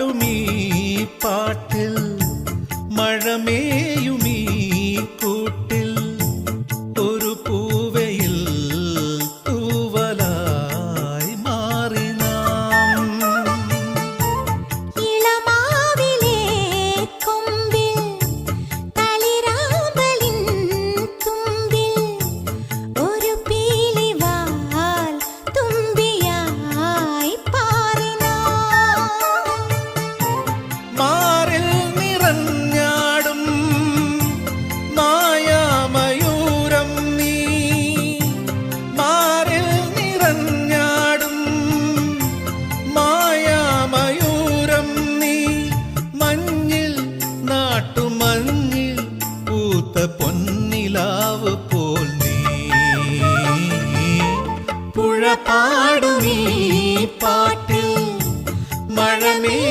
പാടുമീ പാട്ടിൽ മഴമേയുമീ மழை பாடுமே பாட்டு. மழமே